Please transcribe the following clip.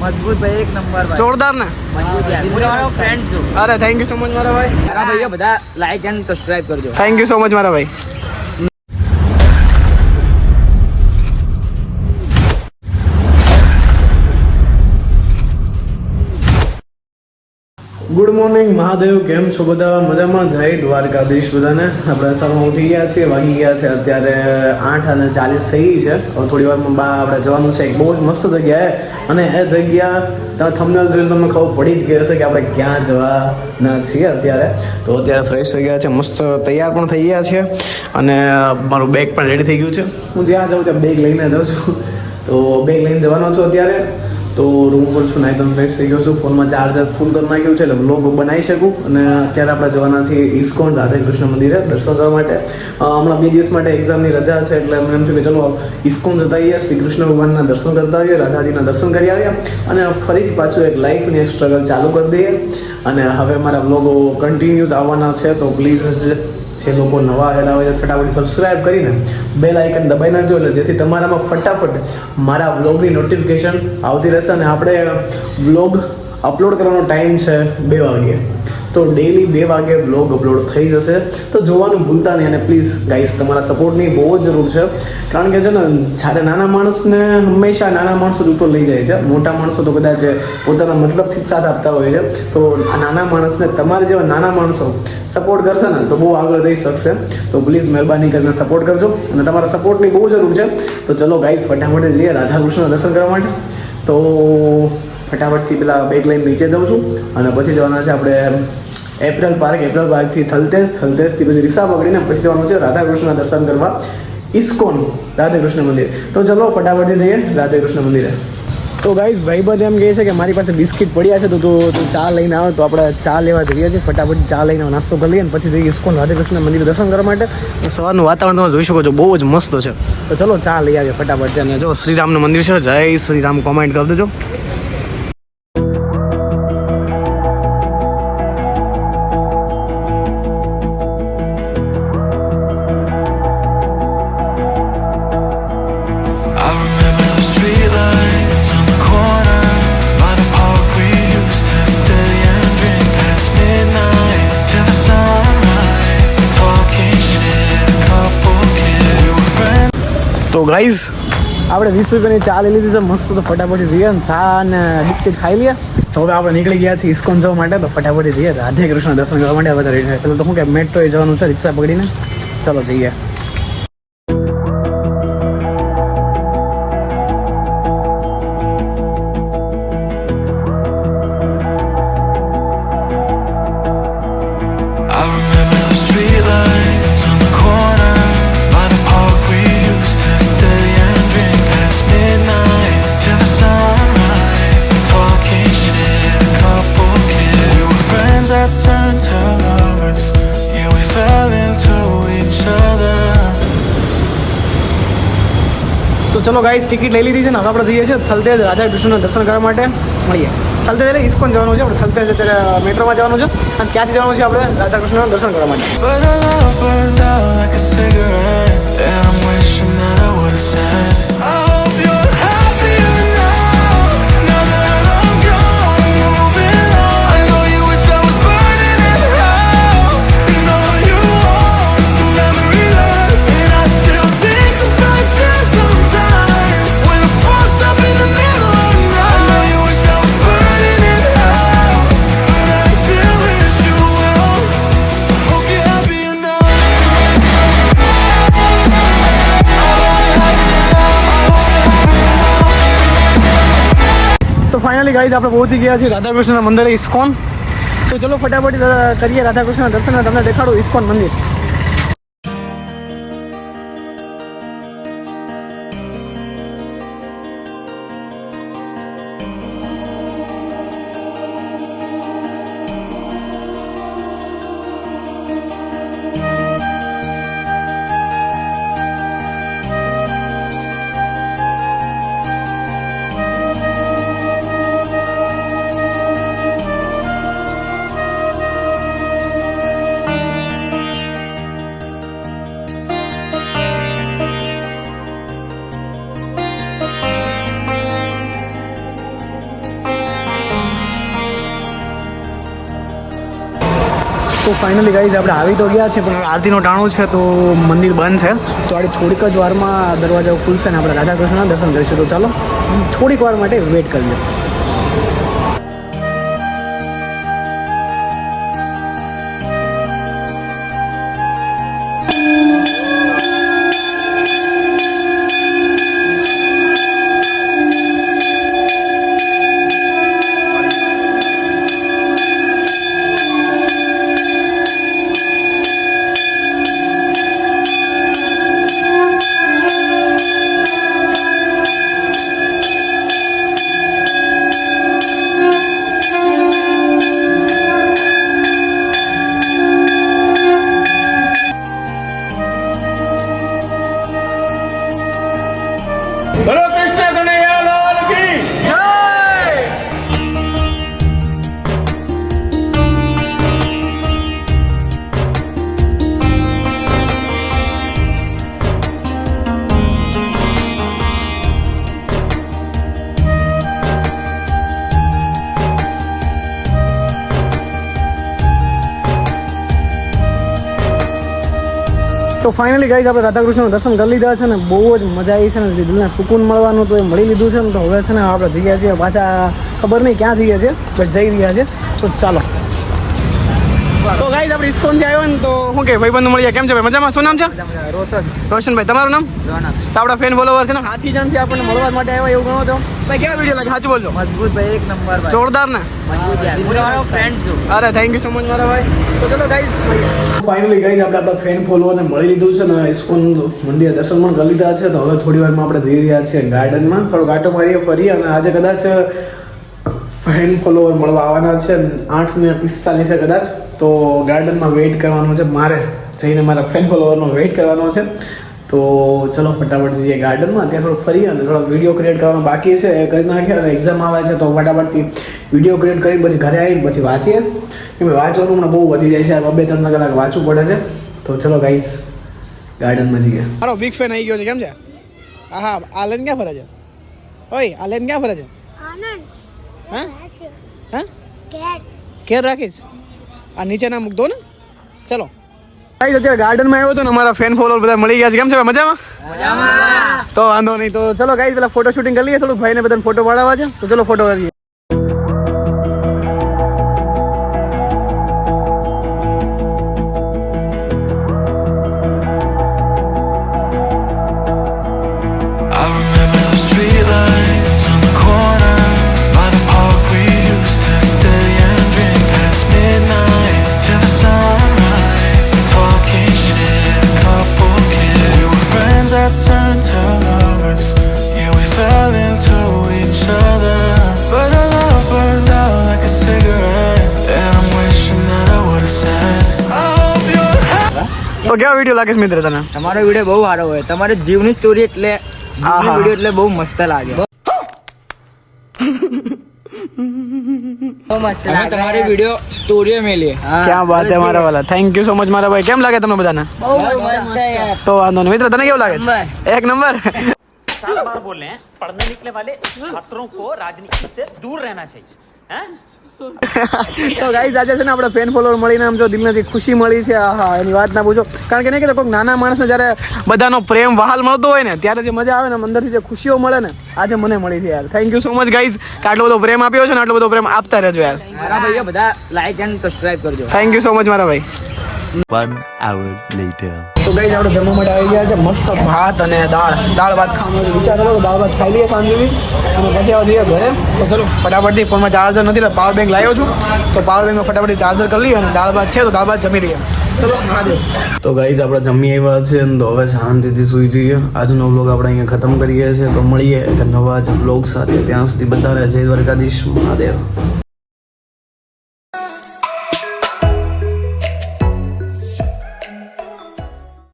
મજબૂત ભાઈ એક નંબર ભાઈ. જોરદાર ને? મજબૂત યાર. હું તમારો ફ્રેન્ડ છું. અરે થેન્ક યુ સો મચ મારા ભાઈ. મારા ભાઈઓ બધા લાઈક એન્ડ સબસ્ક્રાઇબ કરજો. થેન્ક યુ સો મચ મારા ભાઈ. ગુડ મોર્નિંગ મહાદેવ, કેમ છો બધા? મજામાં? જય દ્વારકાધીશ બધાને. આપણે સવારમાં ઉઠી ગયા છીએ, વાગી ગયા છે. અત્યારે આઠ અને ચાલીસ થઈ છે. થોડી વારમાં બા આપણે જવાનું છે. બહુ જ મસ્ત જગ્યાએ અને એ જગ્યા તમે થંબનેલ જોઈને તમને ખબર પડી જ ગઈ હશે કે આપણે ક્યાં જવાના છીએ અત્યારે. તો અત્યારે ફ્રેશ થઈ ગયા છે. મસ્ત તૈયાર પણ થઈ ગયા છે. અને મારું બેગ પણ રેડી થઈ ગયું છે. હું જ્યાં જાઉં ત્યાં બેગ લઈને જાઉં છું તો બેગ લઈને જવાનો છું અત્યારે. તો રૂમ ઉપર છું, નાઈ તો ફ્રેશ થઈ ગયો છું. ફોનમાં ચાર્જર ફૂલ કરી નાખ્યું છે, એટલે વ્લોગ બનાવી શકું. અને અત્યારે આપણે જવાના છીએ ઇસ્કોન રાધે કૃષ્ણ મંદિરે દર્શન કરવા માટે હમણાં બે દિવસ માટે એક્ઝામની રજા છે, એટલે એમ થયું કે ચલો ઇસ્કોન જતા આવીએ શ્રી કૃષ્ણ ભગવાનના દર્શન કરતા આવીએ, રાધાજીના દર્શન કરી આવ્યા અને ફરીથી પાછું એક લાઈફની સ્ટ્રગલ ચાલુ કરી દઈએ. અને હવે મારા વ્લોગો કન્ટિન્યુઝ આવવાના છે, તો પ્લીઝ જે લોકો નવા આવેલા હોય ફટાફટ સબસ્ક્રાઈબ કરીને બેલ આઇકન દબાઈ નાખજો. એટલે જેથી તમારામાં ફટાફટ મારા વ્લોગની નોટિફિકેશન આવતી રહેશે અને આપણે વ્લોગ અપલોડ કરવાનો ટાઈમ છે બે વાગે તો ડેલી બે વાગે વ્લોગ અપલોડ થઈ જશે. તો જોવાનું ભૂલતા નહીં અને પ્લીઝ ગાઈસ તમારા સપોર્ટની બહુ જ જરૂર છે. કારણ કે છે ને, જ્યારે નાના માણસને હંમેશા નાના માણસો જ ઉપર લઈ જાય છે. મોટા માણસો તો કદાચ પોતાના મતલબથી જ સાથ આપતા હોય છે. તો આ નાના માણસને તમારે જેવા નાના માણસો સપોર્ટ કરશે ને, તો બહુ આગળ જઈ શકશે. તો પ્લીઝ મહેરબાની કરીને સપોર્ટ કરજો. અને તમારા સપોર્ટની બહુ જરૂર છે. તો ચલો ગાઈસ ફટાફટ જઈએ રાધા કૃષ્ણ દર્શન કરવા માટે. તો ફટાફટથી પેલા બેગ લઈને નીચે જઉં છું. અને પછી જવાના છે આપણે એપ્રિલ પાર્ક. એપ્રિલ પાર્કથી થલતેજ, થલતેજથી પછી રિક્ષા પકડીને પછી જવાનું છે રાધાકૃષ્ણના દર્શન કરવા ઇસ્કોન રાધે કૃષ્ણ મંદિર. તો ચલો ફટાફટથી જઈએ રાધે કૃષ્ણ મંદિરે. તો ગાઈઝ બધા એમ કહે છે કે મારી પાસે બિસ્કિટ પડ્યા છે, તો તું તું ચા લઈને આવે. તો આપણે ચા લેવા જઈએ છીએ. ફટાફટ ચા લઈને નાસ્તો કરી લઈએ અને પછી જઈએ ઇસ્કોન રાધાકૃષ્ણ મંદિર દર્શન કરવા માટે. સવારનું વાતાવરણ તમે જોઈ શકો છો, બહુ જ મસ્ત છે. તો ચલો ચા લઈ આવીએ ફટાફટ. અને જો શ્રીરામનું મંદિર છે, જય શ્રીરામ કોમેન્ટ કરી દેજો. તો ગાઈઝ આપણે વીસ રૂપિયાની ચા લઈ લીધી છે, મસ્ત તો ફટાફટ જઈએ ચા અને બિસ્કિટ ખાઈ લઈએ. તો હવે આપણે નીકળી ગયા છીએ ઇસ્કોન જવા માટે, તો ફટાફટ જઈએ. રાધે કૃષ્ણ દર્શન કરવા માટે બધા રેડી પેલું તો શું કે મેટ્રો જવાનું છે, રિક્ષા પકડીને. ચલો જઈએ. ચલો ગાઈસ ટિકિટ લઈ લીધી છે ને, હવે આપણે જઈએ છીએ થલતેજ રાધા કૃષ્ણના દર્શન કરવા માટે. મળીએ. થલતેજ એટલે ઇસ્કોન જવાનું છે, આપણે થલતેજ અત્યારે મેટ્રોમાં જવાનું છે. અને ત્યાંથી જવાનું છે આપણે રાધા કૃષ્ણના દર્શન કરવા માટે. ફાઇનલી ગાઈઝ આપણે પહોંચી ગયા છીએ રાધાકૃષ્ણના મંદિરે. ઇસ્કોન. તો ચલો ફટાફટ કરીએ રાધાકૃષ્ણના દર્શન તમને દેખાડું ઇસ્કોન મંદિર. તો ફાઇનલી ગાઈઝ આપણે આવી તો ગયા છે પણ આરતીનો ટાણું છે તો મંદિર બંધ છે. તો આડી થોડીક જ વારમાં દરવાજા ખુલશે ને આપણે રાધાકૃષ્ણના દર્શન કરીશું. તો ચાલો, થોડીક વાર માટે વેઇટ કરી તો ફાઇનલી ગાઈઝ આપણે રાધાકૃષ્ણનું દર્શન કરી લીધા છે ને, બહુ જ મજા આવી છે ને દિલને સુકૂન મળવાનું તો એ મળી લીધું છે ને, તો હવે છે ને આપણે જઈ છીએ પાછા, ખબર નહીં ક્યાં જઈએ છીએ બટ જઈ રહ્યા છે તો ચાલો. ગાઈઝ આપણે ઇસ્કોનથી આવ્યો ને તો શું કે ભાઈબંધ મળીએ કેમ છે ભાઈ? મજામાં? શું નામ છે? રોશન. રોશનભાઈ તમારું નામ? તો આપણા ફેન ફોલોવર છે ને? હાથી જણથી આપણને મળવા માટે આવ્યા એવું ગણો તો. ભાઈ કેવા વીડિયો લાગે? સાચું બોલજો. મજબૂત ભાઈ એક નંબર જોરદાર ને? અરે થેન્ક યુ સો મચ મારા ભાઈ. તો ચલો ગાઈઝ ફાઇનલી ગાઈઝ આપણે આપણા ફેન ફોલોવરને મળી લીધું છે ને ઇસ્કોન મંદિર દર્શન પણ કરી લીધા છે. તો હવે થોડી વારમાં આપણે જઈ રહ્યા છીએ ગાર્ડનમાં. થોડો ગાંટો મારીએ ફરી અને આજે કદાચ ફેન ફોલોવર મળવા આવવાના છે. આઠ ને પિસ્તાલીસે છે કદાચ. તો ગાર્ડનમાં વેઇટ કરવાનું છે. મારે જઈને મારા ફેન ફોલોવરનો વેઇટ કરવાનો છે. તો ચલો ફટાફટ જઈએ ગાર્ડનમાં ત્યાં થોડું ફરીએ અને થોડો વીડિયો ક્રિએટ કરવાનો બાકી છે. એ કરી નાખ્યા અને એક્ઝામ આવે છે તો ફટાફટથી વીડિયો ક્રિએટ કરી પછી ઘરે આવીને પછી વાંચીએ. કેમ કે વાંચવાનું હમણાં બહુ વધી જાય છે. આ બે ત્રણ કલાક વાંચવું પડે છે. તો ચલો ગાઈઝ ગાર્ડનમાં જઈએ. મારો બિગ ફેન આવી ગયો છે. કેમ છે? હા આ લેન ક્યાં ફરે છે? ઓય આ લેન ક્યાં ફરે છે? આનંદ. હા? હા? કેર રાખીશ? આ નીચે ના મૂક દો ને. ચલો. ગાઈસ અત્યારે ગાર્ડનમાં આવ્યો હતો ને અમારા ફેન ફોલોઅર બધા મળી ગયા છે. કેમ છે મજામાં? તો વાંધો નહીં. તો ચલો ગાઈસ પેલા ફોટો શૂટિંગ કરી લઈએ. થોડું ભાઈને બધાને ફોટો પાડવા છે. તો ચલો ફોટો કરીએ. તો કેવા વિડીયો લાગે છે મિત્ર તને તમારો વિડીયો બહુ સારો હોય તમારે જીવની સ્ટોરી એટલે જીવની આહા. વિડીયો એટલે બહુ મસ્ત લાગે બહુ મસ્ત લાગે તમારી વિડીયો સ્ટોરીઓ મેલી ક્યાં વાત હે મારા વાલા થેન્ક યુ સો મચ મારા ભાઈ કેમ લાગે તમને બધાને બહુ મસ્ત યાર તો વાંધો નહીં મિત્ર તને કેવું લાગે છે? એક નંબર पचास बार बोल रहे हैं पढ़ने निकले वाले छात्रों को राजनीति से दूर रहना चाहिए हैं તો ગાઈઝ આજે છે ને આપણે ફેન ફોલોવર મળીને આમ જો દિલને જે ખુશી મળી છે આહા એની વાત ના પૂછો. કારણ કે નહીં કે કોઈક નાના માણસને જ્યારે બધાનો પ્રેમ વહાલ મળતો હોય ને ત્યારે જે મજા આવે ને અંદરથી જે ખુશીઓ મળે ને આજે મને મળી છે યાર. Thank you so much guys કે આટલો બધો પ્રેમ આપ્યો છે ને આટલો બધો પ્રેમ આપતા રહેજો યાર. મારા ભાઈઓ બધા લાઈક એન્ડ સબસ્ક્રાઇબ કરજો. થેન્ક યુ સો મચ મારા ભાઈ. One hour later. તો ગઈ આપણે જમવા માટે આવી ગયા છે. મસ્ત ભાત અને દાળ. દાળ ભાત ખાવાનો છે. વિચાર કરો દાળ ભાત ખાઈ લઈએ સાંજથી અને પછી આવવા જઈએ ઘરે. તો ચલો ફટાફટથી ફોનમાં ચાર્જર નથી એટલે પાવર બેંક લાવ્યો છું. તો પાવર બેંકમાં ફટાફટથી ચાર્જર કરી લઈએ અને દાળ ભાત છે તો દાળ ભાત જમી લઈએ. તો ગાઈઝ આપણે જમી આવ્યા છે ને તો હવે શાંતિથી સૂઈ જઈએ. આજનો બ્લોગ આપણે અહીંયા ખતમ કરીએ છીએ. તો મળીએ એક નવા જ બ્લોગ સાથે. ત્યાં સુધી બધાને જય દ્વારકાધીશ. મહાદેવ.